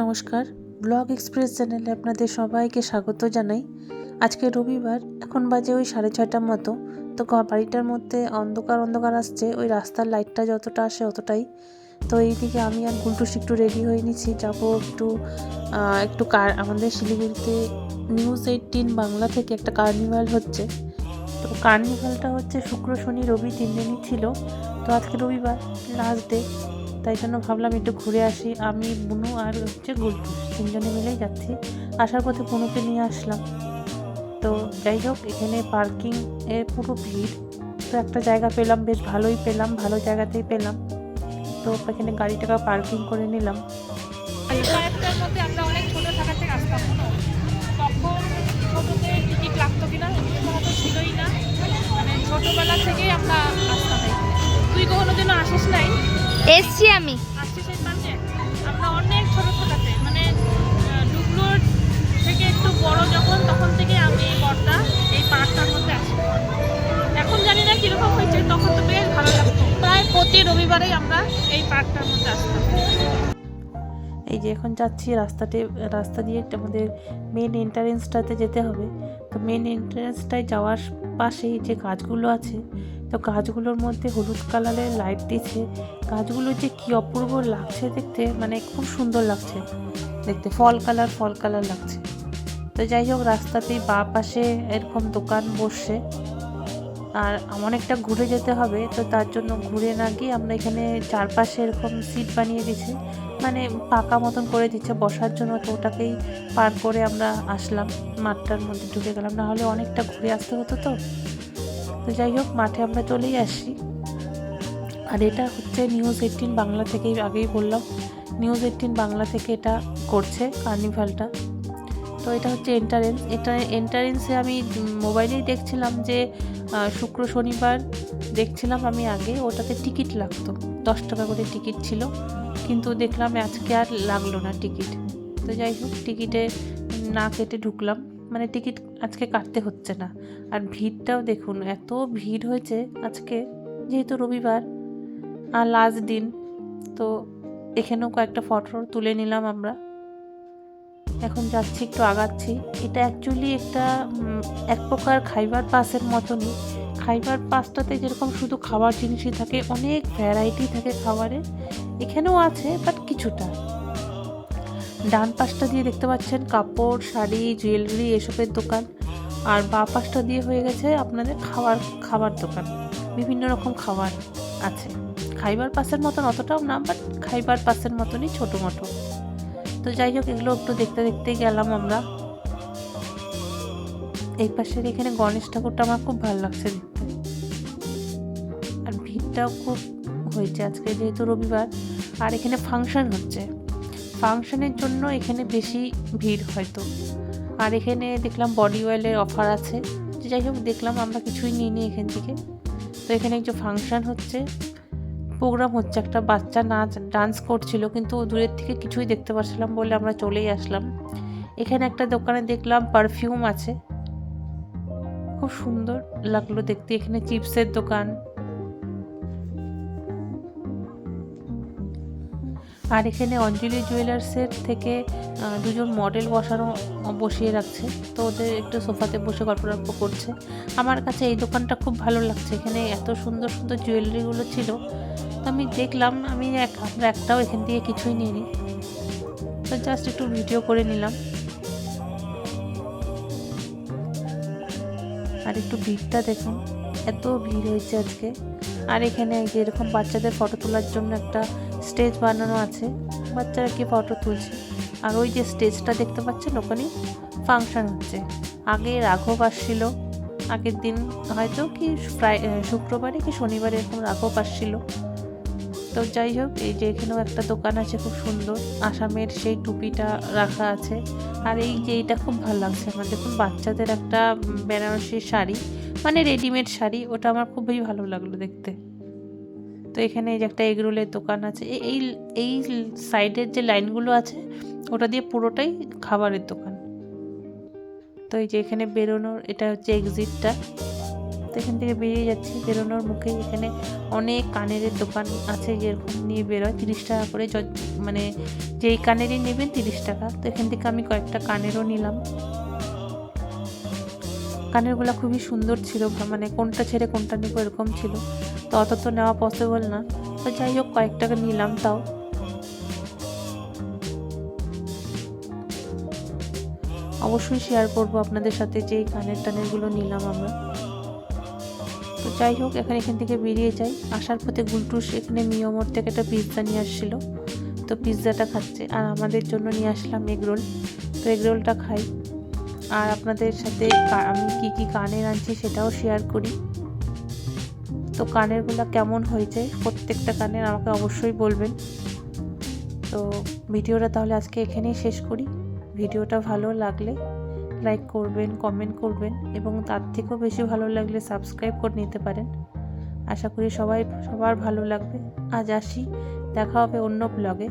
নমস্কার। Blog express চ্যানেলে আপনাদের সবাইকে স্বাগত জানাই। আজকে রবিবার, এখন বাজে ওই সাড়ে ছয়টার মতো। তো বাড়িটার মধ্যে অন্ধকার অন্ধকার আসছে, ওই রাস্তার লাইটটা যতটা আসে অতটাই। তো এইদিকে আমি আর গুলটুস একটু রেডি হয়ে নিচ্ছি। যাব একটু একটু কার আমাদের শিলিগুড়িতে নিউজ এইটিন বাংলা থেকে একটা কার্নিভাল হচ্ছে। তো কার্নিভালটা হচ্ছে শুক্র, শনি, রবি তিন দিনই ছিল। তো আজকে রবিবার লাস্ট ডে তাই জন্য ভাবলাম একটু ঘুরে আসি। আমি, বুনু আর হচ্ছে গুলটু তিনজনে মিলেই যাচ্ছি। আসার পথে বুনুকে নিয়ে আসলাম। তো যাই হোক, এখানে পার্কিং এর পুরো ভিড়। তো একটা জায়গা পেলাম, বেশ ভালোই পেলাম, ভালো জায়গাতেই পেলাম। তো এখানে গাড়িটাকে পার্কিং করে নিলাম। থাকা থেকে মানে ছোটবেলা থেকেই আমরা আসতাম তুই কখনো যেন আসিস এসছি আমি। এই অনেক ছোট থাকাতে মানে ডুবলোর থেকে একটু বড় যখন তখন থেকে আমি এই এই পার্কটার মধ্যে আসি এখন জানি না কীরকম হয়েছে তখন তো বেশ ভালো লাগতো। প্রায় প্রতি রবিবারেই আমরা এই পার্কটার মধ্যে আসতাম। এই যে এখন যাচ্ছি রাস্তাতে রাস্তা দিয়ে একটা আমাদের মেন এন্ট্রান্সটাতে যেতে হবে। তো মেন এন্ট্রান্সটায় যাওয়ার পাশেই যে গাছগুলো আছে তো গাছগুলোর মধ্যে হলুদ কালারের লাইট দিয়েছে গাছগুলো যে কি অপূর্ব লাগছে দেখতে মানে খুব সুন্দর লাগছে। দেখতে ফল কালার ফল কালার লাগছে। তো যাই হোক, রাস্তাতেই বা পাশে এরকম দোকান বসছে। আর অনেকটা ঘুরে যেতে হবে, তো তার জন্য ঘুরে না গিয়ে আমরা এখানে চারপাশে এরকম সিট বানিয়ে দিয়েছে। মানে পাকা মতন করে দিচ্ছে, বসার জন্য তো ওটাকেই পার করে আমরা আসলাম। মাঠটার মধ্যে ঢুকে গেলাম। নাহলে অনেকটা ঘুরে আসতে হতো তো। তো যাই হোক, মাঠে আমরা চলেই আসি। আর এটা হচ্ছে নিউজ এইটিন বাংলা থেকেই আগেই বললাম। নিউজ এইটিন বাংলা থেকে এটা করছে কার্নিভালটা। তো এটা হচ্ছে এন্টারেন্স এটা এন্টারেন্সে আমি মোবাইলেই দেখছিলাম যে শুক্র শনিবার দেখছিলাম আমি আগে, ওটাতে টিকিট লাগতো। দশ টাকা করে টিকিট ছিল। কিন্তু দেখলাম আজকে আর লাগল না টিকিট। তো যাই হোক, টিকিটে না কেটে ঢুকলাম। মানে টিকিট আজকে কাটতে হচ্ছে না। আর ভিড়টাও দেখুন, এত ভিড় হয়েছে আজকে, যেহেতু রবিবার আর লাস্ট দিন। তো এখানেও কয়েকটা ফটো তুলে নিলাম আমরা। এখন যাচ্ছি, একটু আগাচ্ছি। এটা অ্যাকচুয়ালি একটা এক প্রকার খাইবার পাসের মতনই। খাইবার পাসটাতে যেরকম শুধু খাবার জিনিসই থাকে, অনেক ভ্যারাইটি থাকে খাবারের এখানেও আছে বাট কিছুটা। ডান পাশটা দিয়ে দেখতে পাচ্ছেন কাপড়, শাড়ি জুয়েলারি এসবের দোকান। আর বা পাশটা দিয়ে হয়ে গেছে আপনাদের খাবার খাবার দোকান। বিভিন্ন রকম খাবার আছে। খাইবার পাসের মতন অতটাও না বাট খাইবার পাসের মতনই ছোটো মোটো। তো যাই হোক, এগুলো একটু দেখতে দেখতে গেলাম আমরা। এই পাশের এখানে গণেশ ঠাকুরটা আমার খুব ভালো লাগছে দেখতে। আর ভিড়টাও খুব হয়েছে আজকে যেহেতু রবিবার। আর এখানে ফাংশন হচ্ছে। ফাংশনের জন্য এখানে বেশি ভিড় হয়তো। আর এখানে দেখলাম বডি অয়েলের অফার আছে। যাই হোক, দেখলাম আমরা কিছুই নিই নি এখান থেকে। তো এখানে যে ফাংশন হচ্ছে প্রোগ্রাম হচ্ছে একটা বাচ্চা নাচ ডান্স করছিল, কিন্তু দূরের থেকে কিছুই দেখতে পাচ্ছিলাম বলে আমরা চলেই আসলাম। এখানে একটা দোকানে দেখলাম পারফিউম আছে। খুব সুন্দর লাগল দেখতে। এখানে চিপসের দোকান আর এখানে অঞ্জলি জুয়েলার্সের থেকে দুজন মডেল বসানো, বসিয়ে রাখছে। তো ওদের একটু সোফাতে বসে গল্প গল্প করছে। আমার কাছে এই দোকানটা খুব ভালো লাগছে। এখানে এত সুন্দর সুন্দর জুয়েলারিগুলো ছিল। তো আমি দেখলাম, আমি এক, আমরা একটাও এখান থেকে কিছুই নিইনি। তো জাস্ট একটু ভিডিও করে নিলাম। আর একটু ভিড়টা দেখুন। এত ভিড় হয়েছে আজকে। আর এখানে যেরকম বাচ্চাদের ফটো তোলার জন্য একটা স্টেজ বানানো আছে। বাচ্চারা কি ফটো তুলছে? আর ওই যে স্টেজটা দেখতে পাচ্ছেন, ওখানে ফাংশন হচ্ছে। আগে রাঘব আসছিল, আগের দিন হয়তো কি শুক্রবারে কি শনিবারে এরকম রাঘব আসছিল। তো যাই হোক, এই যে এখানেও একটা দোকান আছে খুব সুন্দর। আসামের সেই টুপিটা রাখা আছে। আর এই যে এইটা খুব ভালো লাগছে আমার। দেখুন, বাচ্চাদের একটা বেনারসি শাড়ি মানে রেডিমেড শাড়ি, ওটা আমার খুবই ভালো লাগল দেখতে। তো এখানে এই যে একটা এগরোলের দোকান আছে। এই এই সাইডের যে লাইনগুলো আছে, ওটা দিয়ে পুরোটাই খাবারের দোকান। তো এই যে এখানে বেরোনোর, এটা হচ্ছে এক্সিটটা তো এখান থেকে বেরিয়ে যাচ্ছি, বেরোনোর মুখে এখানে অনেক কানের দোকান আছে যেরকম নিয়ে বেরোয়, তিরিশ টাকা করে মানে যেই কানেরই নেবেন তিরিশ টাকা। তো এখান থেকে আমি কয়েকটা কানেরও নিলাম। কানেরগুলো খুবই সুন্দর ছিল মানে কোনটা ছেড়ে কোনটা নেব এরকম ছিল। তো অত তো নেওয়া পসিবল না। তো যাই হোক, কয়েকটাকে নিলাম তাও। অবশ্যই শেয়ার করব আপনাদের সাথে যে কানের টানেরগুলো নিলাম আমরা। তো যাই হোক, এখানে এখান থেকে বেরিয়ে যাই। আসার পথে গুলটুস এখানে মিয়মোর থেকে একটা পিৎজা নিয়ে আসছিল। তো পিৎজাটা খাচ্ছে। আর আমাদের জন্য নিয়ে আসলাম এগরোল তো এগরোলটা খাই। আর আপনাদের সাথে আমি কি কি কানের আনছি সেটাও শেয়ার করি। তো কানেরগুলো কেমন হয়েছে? প্রত্যেকটা কানের আমাকে অবশ্যই বলবেন। তো ভিডিওটা তাহলে আজকে এখানেই শেষ করি। ভিডিওটা ভালো লাগলে লাইক করবেন কমেন্ট করবেন এবং তার থেকেও বেশি ভালো লাগলে সাবস্ক্রাইব করে নিতে পারেন। আশা করি সবাই, সবার ভালো লাগবে। আজ আসি, দেখা হবে অন্য ব্লগে